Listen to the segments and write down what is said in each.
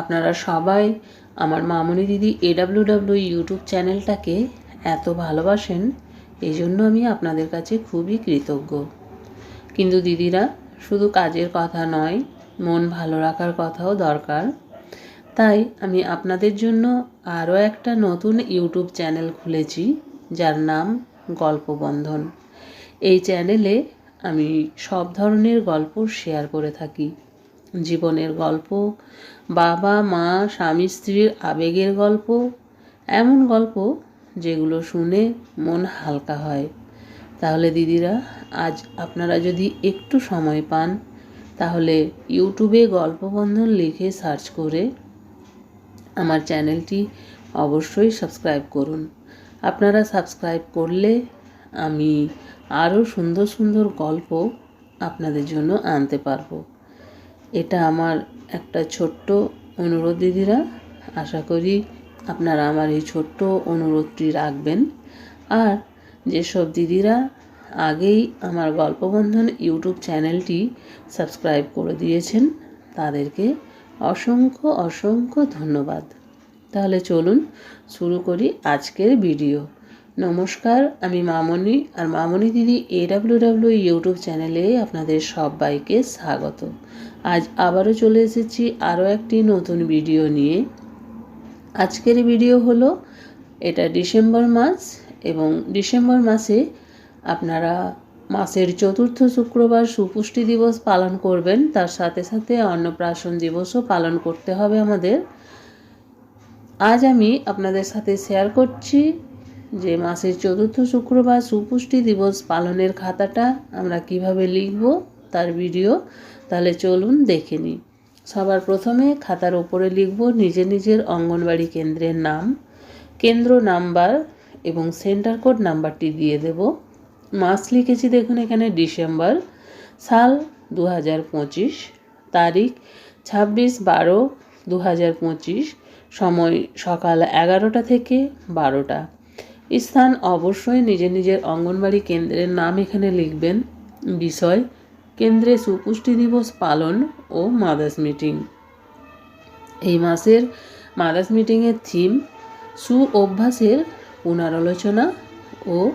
আপনারা সবাই আমার মামনি দিদি এডাব্লিউ ডাব্লিউ ইউটিউব চ্যানেলটাকে এত ভালোবাসেন এই জন্য আমি আপনাদের কাছে খুবই কৃতজ্ঞ। কিন্তু দিদিরা, শুধু কাজের কথা নয়, মন ভালো রাখার কথাও দরকার। তাই আমি আপনাদের জন্য আরও একটা নতুন ইউটিউব চ্যানেল খুলেছি, যার নাম গল্পবন্ধন। এই চ্যানেলে আমি সব ধরনের গল্প শেয়ার করে থাকি। জীবনের গল্প, বাবা, মা, স্বামী, স্ত্রীর আবেগের গল্প, এমন গল্প যেগুলো শুনে মন হালকা হয়। তাহলে দিদিরা, আজ আপনারা যদি একটু সময় পান, তাহলে ইউটিউবে গল্পবন্ধন লিখে সার্চ করে আমার চ্যানেলটি অবশ্যই সাবস্ক্রাইব করুন। আপনারা সাবস্ক্রাইব করলে আমি আরও সুন্দর সুন্দর গল্প আপনাদের জন্য আনতে পারব। এটা আমার একটা ছোট্ট অনুরোধ, দিদিরা। আশা করি আপনারা আমার এই ছোট্ট অনুরোধটি রাখবেন। আর যেসব দিদিরা আগেই আমার গল্পবন্ধন ইউটিউব চ্যানেলটি সাবস্ক্রাইব করে দিয়েছেন, তাদেরকে অসংখ্য অসংখ্য ধন্যবাদ। তাহলে চলুন শুরু করি আজকের ভিডিও। নমস্কার, আমি মামনি, আর মামনি দিদি এডাব্লিউ ডাব্লিউ ইউটিউব চ্যানেলে আপনাদের সবাইকে স্বাগত। আজ আবারও চলে এসেছি আরও একটি নতুন ভিডিও নিয়ে। আজকের ভিডিও হলো, এটা ডিসেম্বর মাস এবং ডিসেম্বর মাসে আপনারা মাসের চতুর্থ শুক্রবার সুপুষ্টি দিবস পালন করবেন, তার সাথে সাথে অন্নপ্রাশন দিবসও পালন করতে হবে আমাদের। আজ আমি আপনাদের সাথে শেয়ার করছি যে মাসের চতুর্থ শুক্রবার সুপুষ্টি দিবস পালনের খাতাটা আমরা কীভাবে লিখব তার ভিডিও, তাহলে চলুন দেখে নিই। সবার প্রথমে খাতার ওপরে লিখব নিজের নিজের অঙ্গনবাড়ি কেন্দ্রের নাম, কেন্দ্র নাম্বার এবং সেন্টার কোড নাম্বারটি দিয়ে দেব। মাস লিখেছি দেখুন এখানে ডিসেম্বর সাল দু হাজার পঁচিশ, তারিখ ছাব্বিশ বারো দু সময় সকাল এগারোটা থেকে বারোটা। স্থান অবশ্যই নিজের নিজের অঙ্গনবাড়ি কেন্দ্রের নাম এখানে লিখবেন। বিষয়, কেন্দ্রে সুপুষ্টি দিবস পালন ও মাদার্স মিটিং। এই মাসের মাদার্স মিটিংয়ের থিম সু অভ্যাসের পুনরালোচনা ও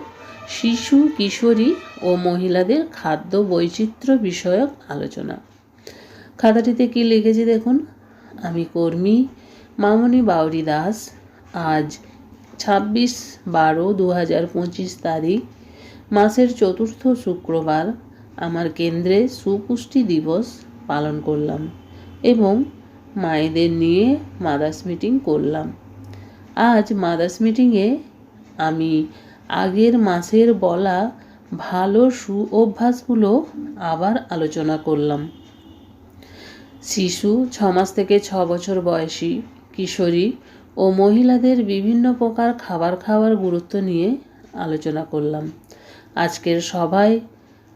শিশু, কিশোরী ও মহিলাদের খাদ্য বৈচিত্র্য বিষয়ক আলোচনা। খাতাটিতে কি লিখেছি দেখুন। আমি কর্মী মামনি বাউরি দাস। আজ ছাব্বিশ বারো দু হাজার পঁচিশ তারিখ, মাসের চতুর্থ শুক্রবার, আমার কেন্দ্রে সুপুষ্টি দিবস পালন করলাম এবং মায়েদের নিয়ে মাদার্স মিটিং করলাম। আজ মাদার্স মিটিংয়ে আমি আগের মাসের বলা ভালো সু অভ্যাসগুলো আবার আলোচনা করলাম। শিশু ছ মাস থেকে ছ বছর বয়সী কিশোরী ও মহিলাদের বিভিন্ন প্রকার খাবার খাওয়ার গুরুত্ব নিয়ে আলোচনা করলাম। আজকের সভায়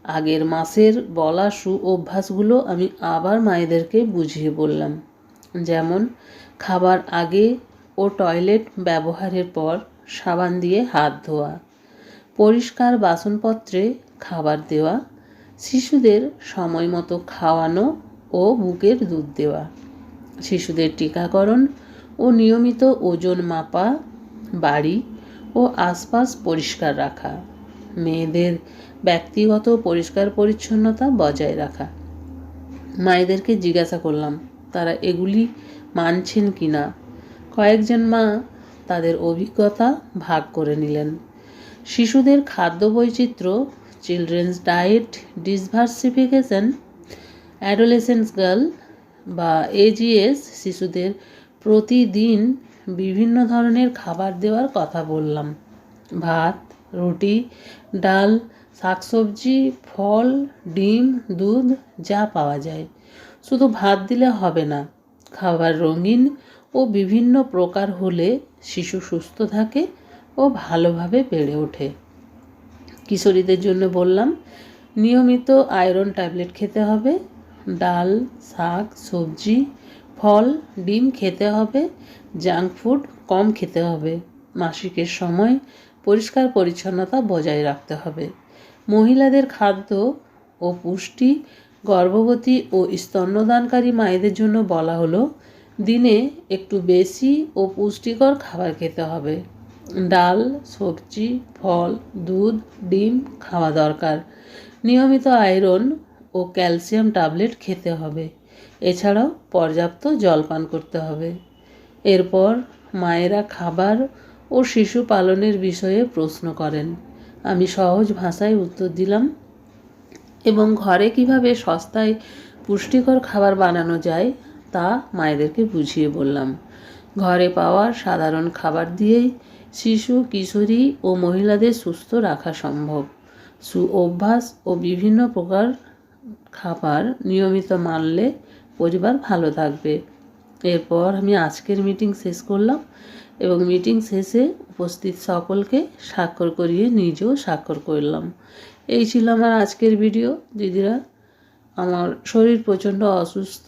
আগের মাসের বলা সু অভ্যাসগুলো আমি আবার মায়েদেরকে বুঝিয়ে বললাম। যেমন, খাবার আগে ও টয়লেট ব্যবহারের পর সাবান দিয়ে হাত ধোয়া, পরিষ্কার বাসনপত্রে খাবার দেওয়া, শিশুদের সময় মতো খাওয়ানো ও বুকের দুধ দেওয়া, শিশুদের টিকাকরণ ও নিয়মিত ওজন মাপা, বাড়ি ও আশপাশ পরিষ্কার রাখা, মেয়েদের ব্যক্তিগত পরিষ্কার পরিচ্ছন্নতা বজায় রাখা। মায়েদেরকে জিজ্ঞাসা করলাম, তারা এগুলি মানছেন কি না? কয়েকজন মা তাদের অভিজ্ঞতা ভাগ করে নিলেন। শিশুদের খাদ্য বৈচিত্র্য children's diet diversification adolescence girl বা এজিএস শিশুদের প্রতিদিন বিভিন্ন ধরনের খাবার দেওয়ার কথা বললাম। ভাত, রুটি, ডাল, শাকসবজি, ফল, ডিম, দুধ, যা পাওয়া যায়। শুধু ভাত দিলে হবে না, খাবার রঙিন ও বিভিন্ন প্রকার হলে শিশু সুস্থ থাকে ও ভালোভাবে বেড়ে ওঠে। কিশোরীদের জন্য বললাম, নিয়মিত আয়রন ট্যাবলেট খেতে হবে। ডাল, শাক, সবজি ফল, ডিম খেতে হবে, জাঙ্ক ফুড কম খেতে হবে। মাসিকের সময় পরিষ্কার পরিচ্ছন্নতা বজায় রাখতে হবে। মহিলাদের খাদ্য ও পুষ্টি, গর্ভবতী ও স্তন্যদানকারী মায়েদের জন্য বলা হলো, দিনে একটু বেশি ও পুষ্টিকর খাবার খেতে হবে। ডাল, সবজি, ফল, দুধ, ডিম খাওয়া দরকার। নিয়মিত আয়রন ও ক্যালসিয়াম ট্যাবলেট খেতে হবে। এছাড়াও পর্যাপ্ত জল পান করতে হবে। এরপর মায়েরা খাবার ও শিশু পালনের বিষয়ে প্রশ্ন করেন। আমি সহজ ভাষায় উত্তর দিলাম, এবং ঘরে কীভাবে সস্তায় পুষ্টিকর খাবার বানানো যায় তা মায়েদেরকে বুঝিয়ে বললাম। ঘরে পাওয়া সাধারণ খাবার দিয়েই শিশু, কিশোরী ও মহিলাদের সুস্থ রাখা সম্ভব। সু অভ্যাস ও বিভিন্ন প্রকার খাবার নিয়মিত মানলে পরিবার ভালো থাকবে। এরপর আমি আজকের মিটিং শেষ করলাম এবং মিটিং শেষে উপস্থিত সকলকে স্বাক্ষর করিয়ে নিজেও স্বাক্ষর করলাম। এই ছিল আমার আজকের ভিডিও দিদিরা, আমার শরীর প্রচণ্ড অসুস্থ।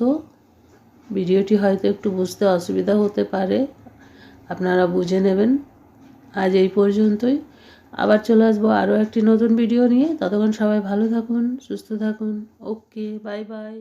ভিডিওটি হয়তো একটু বুঝতে অসুবিধা হতে পারে। আপনারা বুঝে নেবেন। আজ এই পর্যন্তই। আবার চলে আসব আরও একটি নতুন ভিডিও নিয়ে। ততক্ষণ সবাই ভালো থাকুন, সুস্থ থাকুন। Okay bye bye